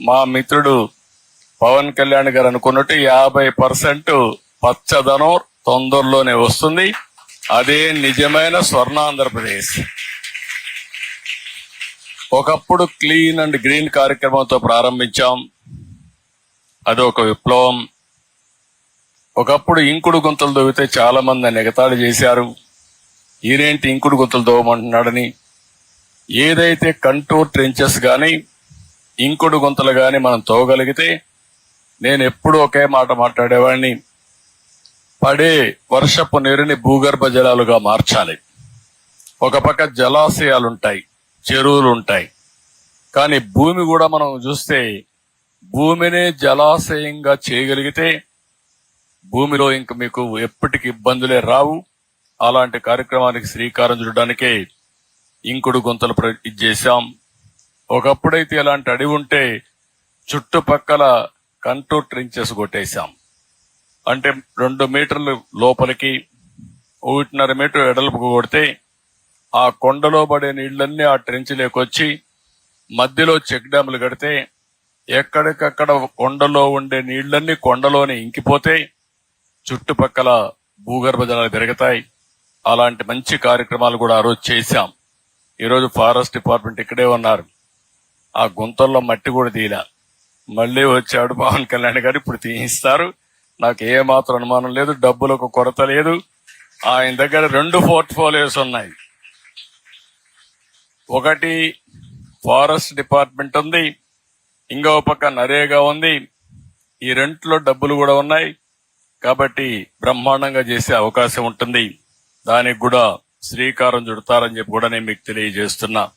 మా మిత్రుడు పవన్ కళ్యాణ్ గారు అనుకున్నట్టు యాభై పర్సెంట్ పచ్చదనం తొందరలోనే వస్తుంది. అదే నిజమైన స్వర్ణ ఆంధ్రప్రదేశ్ ఒకప్పుడు క్లీన్ అండ్ గ్రీన్ కార్యక్రమంతో ప్రారంభించాం. అది ఒక విప్లవం. ఒకప్పుడు ఇంకుడు గుంతలు దొవితే చాలా మంది ఎగతాళి చేశారు. ఈరేంటి ఇంకుడు గుంతలు దోవమంటున్నాడని? ఏదైతే కంటూర్ ట్రెంచెస్ కానీ ఇంకుడు గుంతలు కానీ మనం తోగలిగితే నేను ఎప్పుడు ఒకే మాట మాట్లాడేవాడిని పడే వర్షపు నీరుని భూగర్భ జలాలుగా మార్చాలి. ఒక పక్క జలాశయాలుంటాయి చెరువులు ఉంటాయి కానీ భూమి కూడా మనం చూస్తే భూమినే జలాశయంగా చేయగలిగితే భూమిలో ఇంక మీకు ఎప్పటికి ఇబ్బందులే రావు. అలాంటి కార్యక్రమానికి శ్రీకారం చుట్టడానికే ఇంకుడు గుంతలు ప్ర- చేశాం. ఒకప్పుడైతే ఇలాంటి అడవి ఉంటే చుట్టుపక్కల కంటూర్ ట్రించెస్ కొట్టేశాం. అంటే రెండు మీటర్లు లోపలికి ఒకటిన్నర మీటర్ ఎడల్పుకు కొడితే ఆ కొండలో పడే నీళ్ళన్నీ ఆ ట్రెంచ్ వచ్చి మధ్యలో చెక్ డ్యాములు కడితే ఎక్కడికక్కడ కొండలో ఉండే నీళ్ళన్నీ కొండలోనే ఇంకిపోతే చుట్టుపక్కల భూగర్భ జలాలు పెరుగుతాయి అలాంటి మంచి కార్యక్రమాలు కూడా ఆ రోజు చేశాం. ఈరోజు ఫారెస్ట్ డిపార్ట్మెంట్ ఇక్కడే ఉన్నారు. ఆ గుంతల్లో మట్టి కూడా తీయలే. మళ్ళీ వచ్చాడు పవన్ కళ్యాణ్ గారు ఇప్పుడు తీయిస్తారు. నాకు ఏ మాత్రం అనుమానం లేదు డబ్బులకు కొరత లేదు. ఆయన దగ్గర రెండు పోర్ట్ఫోలియోస్ ఉన్నాయి. ఒకటి ఫారెస్ట్ డిపార్ట్మెంట్ ఉంది ఇంకో పక్క నరేగా ఉంది. ఈ రెంట్లో డబ్బులు కూడా ఉన్నాయి. కాబట్టి బ్రహ్మాండంగా చేసే అవకాశం ఉంటుంది. దానికి కూడా శ్రీకారం చుడతారని చెప్పి కూడా నేను మీకు తెలియజేస్తున్నా.